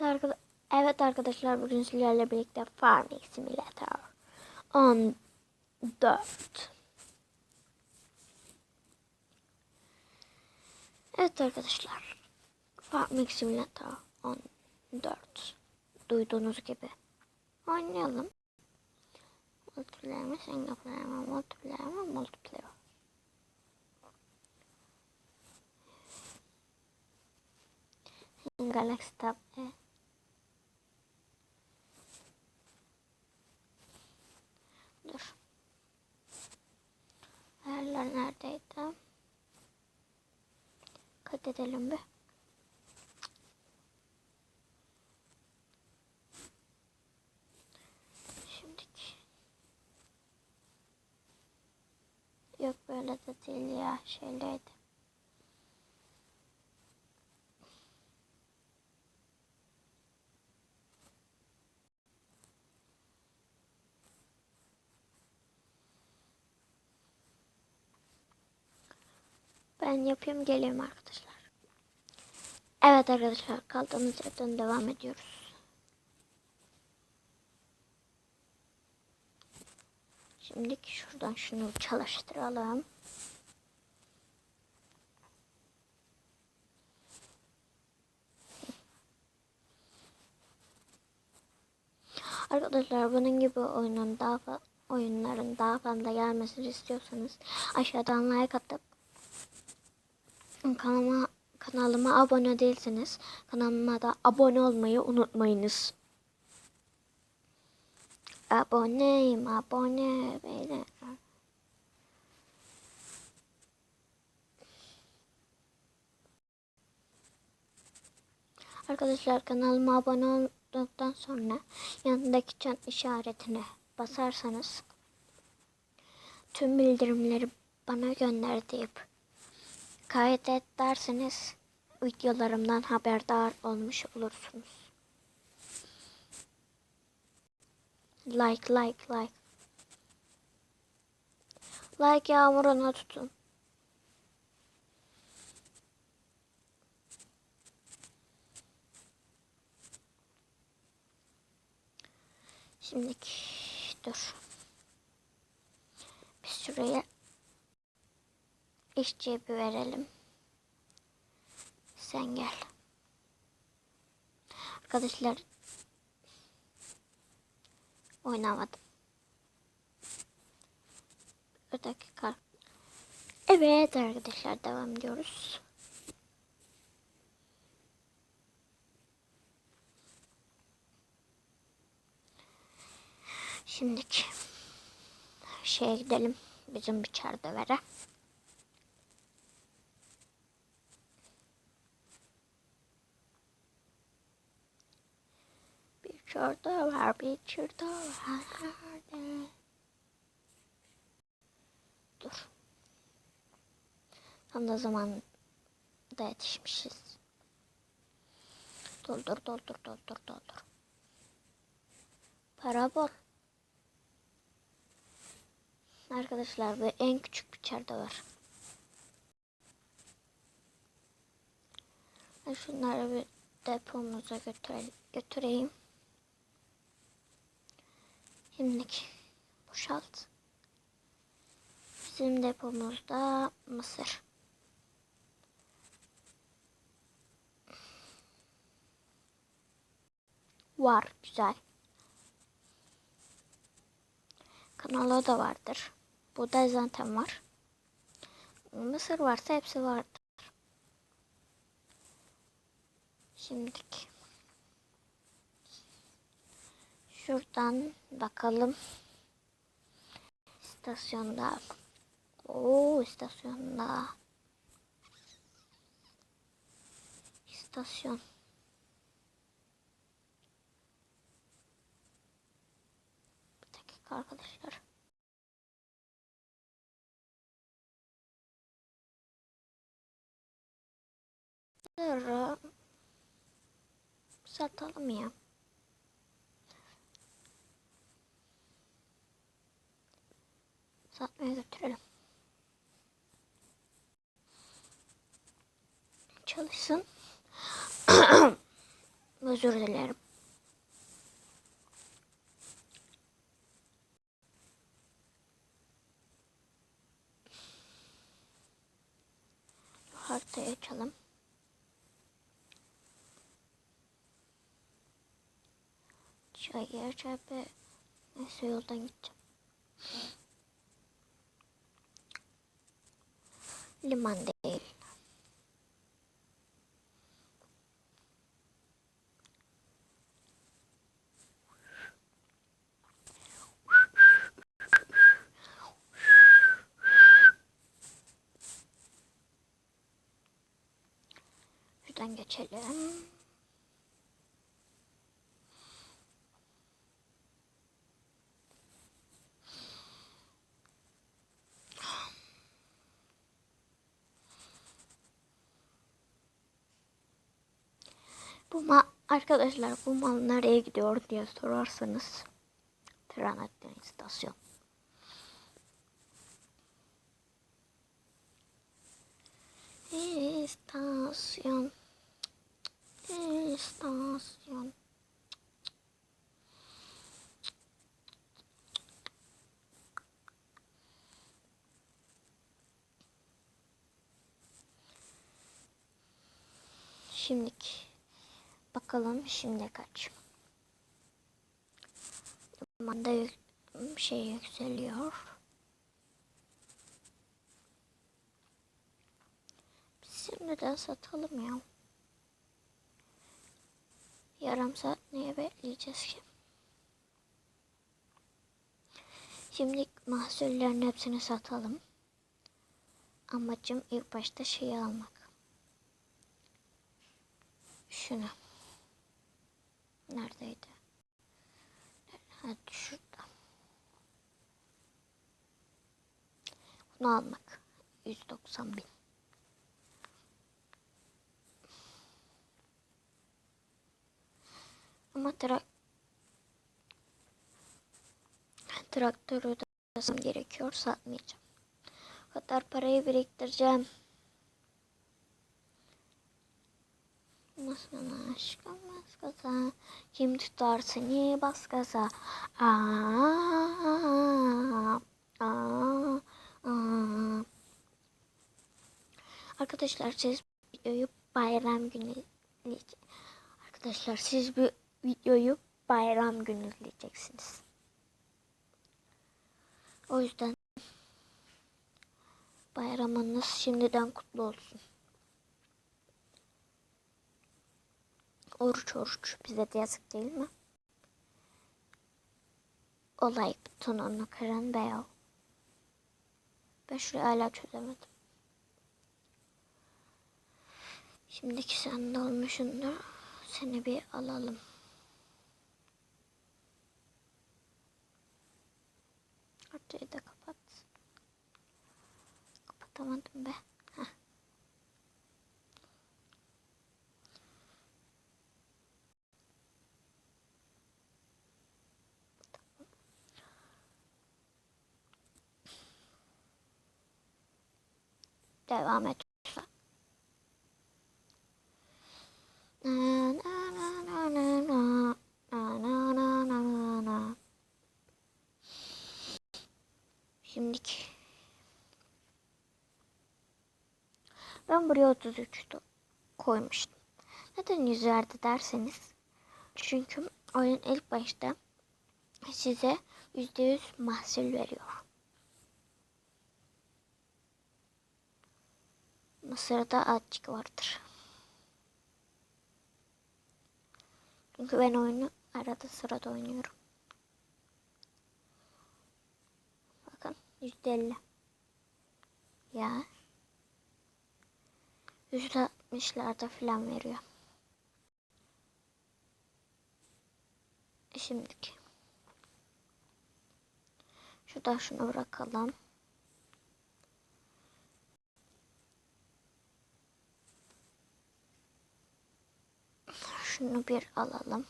Evet, arkada evet arkadaşlar bugün sizlerle birlikte Farming Simulator 14 Evet arkadaşlar Farming Simulator 14 duyduğunuz gibi oynayalım. Multiplayer mi, single player mi, multiplayer mi, multiplayer. Galaxy Tab E. Dur. Ayarlar neredeydi? Kaydedelim bir. Şimdiki. Yok böyle de değil ya. Şeyleydi. Ben yapayım geleyim arkadaşlar. Evet arkadaşlar kaldığımız yerden devam ediyoruz. Şimdi şuradan şunu çalıştıralım. Arkadaşlar bunun gibi oyunun daha oyunların daha fazla gelmesini istiyorsanız aşağıdan like atıp kanalıma kanalıma abone değilseniz kanalıma da abone olmayı unutmayınız. Aboneyim abone beyler. Arkadaşlar kanalıma abone olduktan sonra yanındaki çan işaretine basarsanız tüm bildirimleri bana gönder deyip kaydet derseniz videolarımdan haberdar olmuş olursunuz. Like like like. Like yağmuruna tutun. Şimdiki dur. Bir şuraya iş cebi verelim. Sen gel. Arkadaşlar oynamadım. Bir dakika. Evet arkadaşlar devam ediyoruz. Şimdiki şeye gidelim. Bizim bir çardevere. Çorda var, bir çorda var. Nerede? Dur. Tam da zaman da yetişmişiz. Doldur, doldur, doldur, doldur. Para bol. Arkadaşlar bu en küçük bir çarda var. Şunları bir depomuza götürelim, götüreyim. Şimdilik boşalt. Bizim depomuzda mısır. Var güzel. Kanalı da vardır. Buğday zaten var. Mısır varsa hepsi vardır. Şimdiki. Şuradan bakalım. İstasyonda. Oo istasyonda. İstasyon. Bir dakika arkadaşlar. Sonra satalım ya. Satmaya götürelim. Çalışsın. Özür dilerim. Haritayı açalım. Çayır çöpe. Neyse yoldan gideceğim. Liman değil. Şuradan geçelim. Bu ma arkadaşlar bu mal nereye gidiyor diye sorarsanız Tranatlan istasyon. İstasyon. İstasyon. Şimdiki bakalım şimdi kaç. Manda yük, şey yükseliyor. Biz şimdiden satalım ya. Yarım saat neye bekleyeceğiz ki? Şimdi mahsullerin hepsini satalım. Amacım ilk başta şeyi almak. Şunu. Neredeydi? Hadi şurada. Bunu almak. 190 bin. Ama trak traktörü de alsam gerekiyor satmayacağım. O kadar parayı biriktireceğim. Nasıl aşkım bas gaza Kim tutar seni bas gaza Aa, aa, Arkadaşlar siz videoyu bayram günü Arkadaşlar siz bu videoyu bayram günü izleyeceksiniz. O yüzden bayramınız şimdiden kutlu olsun. Oruç oruç bize de yazık değil mi? O like butonunu kıran beyaz. Ben şurayı hala çözemedim. Şimdiki sen de olmuşsundur. Seni bir alalım. Ortayı da kapat. Kapatamadım be. devam et. Şimdiki. Ben buraya 33 koymuştum. Neden yüz verdi derseniz. Çünkü oyun ilk başta size %100 mahsul veriyor. Mısır'da azıcık vardır. Çünkü ben oyunu arada sırada oynuyorum. Bakın %50. Ya. %60'larda falan veriyor. Şimdiki. Şurada şunu bırakalım. Şunu bir alalım.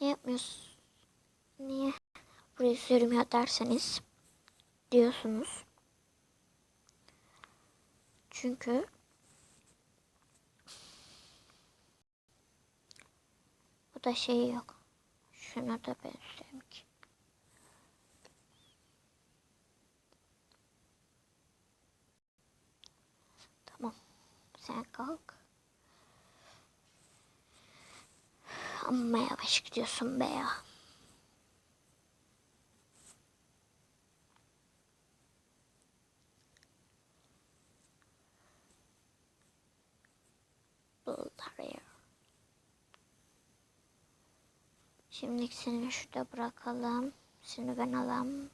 Ne yapmıyorsun? Niye burayı sürmüyor derseniz diyorsunuz. Çünkü Bu da şey yok. Şuna da benziyorum ki. Tamam. Sen kalk. Amma yavaş gidiyorsun be ya. Bull Terrier. Şimdi seni şurada bırakalım. Seni ben alayım.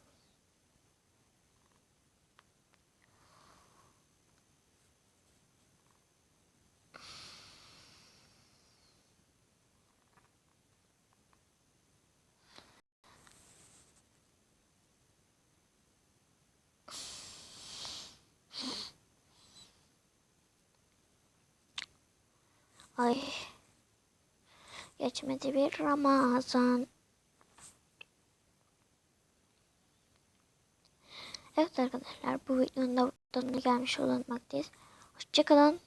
Ay. Geçmedi bir Ramazan. Evet arkadaşlar bu videonun da sonuna gelmiş bulunmaktayız. Hoşçakalın.